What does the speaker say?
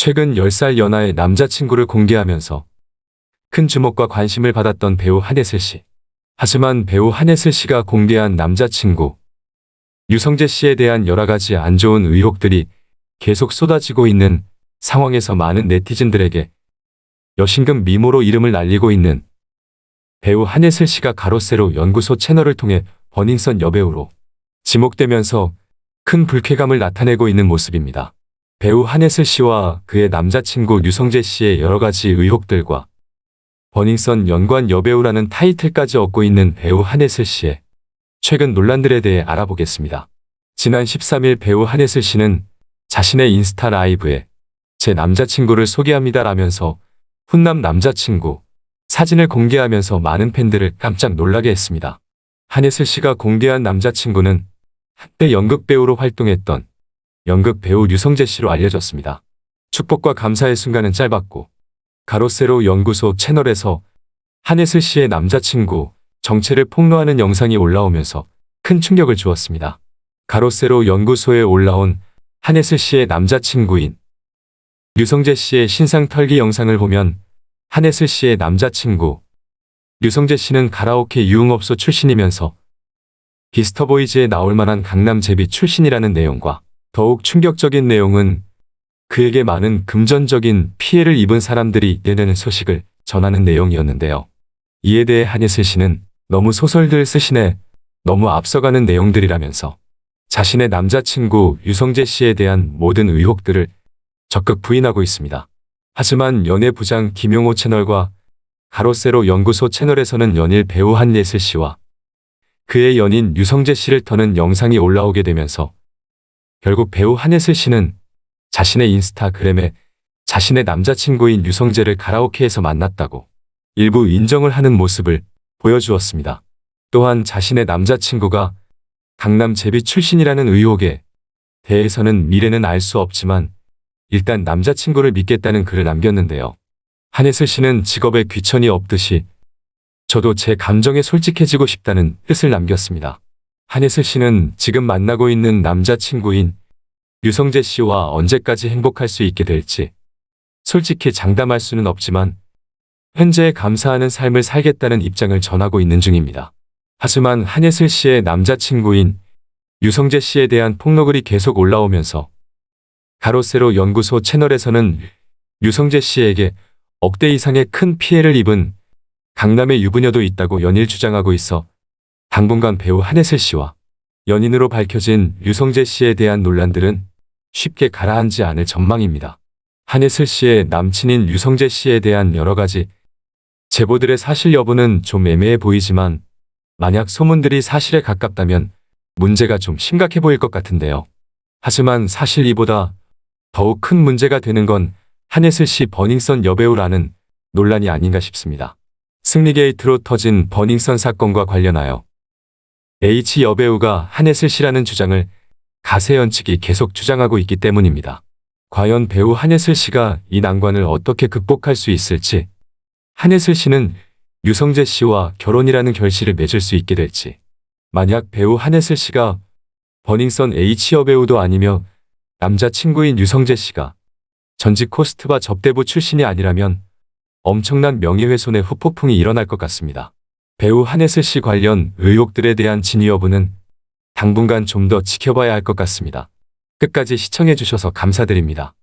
최근 10살 연하의 남자친구를 공개하면서 큰 주목과 관심을 받았던 배우 한예슬 씨. 하지만 배우 한예슬 씨가 공개한 남자친구 유성재 씨에 대한 여러 가지 안 좋은 의혹들이 계속 쏟아지고 있는 상황에서 많은 네티즌들에게 여신금 미모로 이름을 날리고 있는 배우 한예슬 씨가 가로세로 연구소 채널을 통해 버닝썬 여배우로 지목되면서 큰 불쾌감을 나타내고 있는 모습입니다. 배우 한예슬 씨와 그의 남자친구 유성재 씨의 여러 가지 의혹들과 버닝썬 연관 여배우라는 타이틀까지 얻고 있는 배우 한예슬 씨의 최근 논란들에 대해 알아보겠습니다. 지난 13일 배우 한예슬 씨는 자신의 인스타 라이브에 제 남자친구를 소개합니다라면서 훈남 남자친구 사진을 공개하면서 많은 팬들을 깜짝 놀라게 했습니다. 한예슬 씨가 공개한 남자친구는 한때 연극 배우로 활동했던 연극 배우 유성재 씨로 알려졌습니다. 축복과 감사의 순간은 짧았고 가로세로 연구소 채널에서 한예슬 씨의 남자친구 정체를 폭로하는 영상이 올라오면서 큰 충격을 주었습니다. 가로세로 연구소에 올라온 한예슬 씨의 남자친구인 류성재 씨의 신상 털기 영상을 보면 한예슬 씨의 남자친구 류성재 씨는 가라오케 유흥업소 출신이면서 비스터보이즈에 나올 만한 강남 제비 출신이라는 내용과 더욱 충격적인 내용은 그에게 많은 금전적인 피해를 입은 사람들이 내내는 소식을 전하는 내용이었는데요. 이에 대해 한예슬 씨는 너무 소설들 쓰시네, 너무 앞서가는 내용들이라면서 자신의 남자친구 유성재 씨에 대한 모든 의혹들을 적극 부인하고 있습니다. 하지만 연예부장 김용호 채널과 가로세로 연구소 채널에서는 연일 배우 한예슬 씨와 그의 연인 유성재 씨를 터는 영상이 올라오게 되면서 결국 배우 한예슬 씨는 자신의 인스타그램에 자신의 남자친구인 유성재를 가라오케에서 만났다고 일부 인정을 하는 모습을 보여주었습니다. 또한 자신의 남자친구가 강남 제비 출신이라는 의혹에 대해서는 미래는 알 수 없지만 일단 남자친구를 믿겠다는 글을 남겼는데요. 한예슬 씨는 직업에 귀천이 없듯이 저도 제 감정에 솔직해지고 싶다는 뜻을 남겼습니다. 한예슬 씨는 지금 만나고 있는 남자친구인 유성재 씨와 언제까지 행복할 수 있게 될지 솔직히 장담할 수는 없지만 현재에 감사하는 삶을 살겠다는 입장을 전하고 있는 중입니다. 하지만 한예슬 씨의 남자친구인 유성재 씨에 대한 폭로글이 계속 올라오면서 가로세로 연구소 채널에서는 유성재 씨에게 억대 이상의 큰 피해를 입은 강남의 유부녀도 있다고 연일 주장하고 있어 당분간 배우 한혜슬 씨와 연인으로 밝혀진 유성재 씨에 대한 논란들은 쉽게 가라앉지 않을 전망입니다. 한혜슬 씨의 남친인 유성재 씨에 대한 여러 가지 제보들의 사실 여부는 좀 애매해 보이지만 만약 소문들이 사실에 가깝다면 문제가 좀 심각해 보일 것 같은데요. 하지만 사실 이보다 더욱 큰 문제가 되는 건 한예슬 씨 버닝썬 여배우라는 논란이 아닌가 싶습니다. 승리게이트로 터진 버닝썬 사건과 관련하여 H 여배우가 한예슬 씨라는 주장을 가세연 측이 계속 주장하고 있기 때문입니다. 과연 배우 한예슬 씨가 이 난관을 어떻게 극복할 수 있을지, 한예슬 씨는 유성재 씨와 결혼이라는 결실을 맺을 수 있게 될지, 만약 배우 한예슬 씨가 버닝썬 H 여배우도 아니며 남자친구인 유성재 씨가 전직 코스트바 접대부 출신이 아니라면 엄청난 명예훼손의 후폭풍이 일어날 것 같습니다. 배우 한혜슬 씨 관련 의혹들에 대한 진위 여부는 당분간 좀 더 지켜봐야 할 것 같습니다. 끝까지 시청해주셔서 감사드립니다.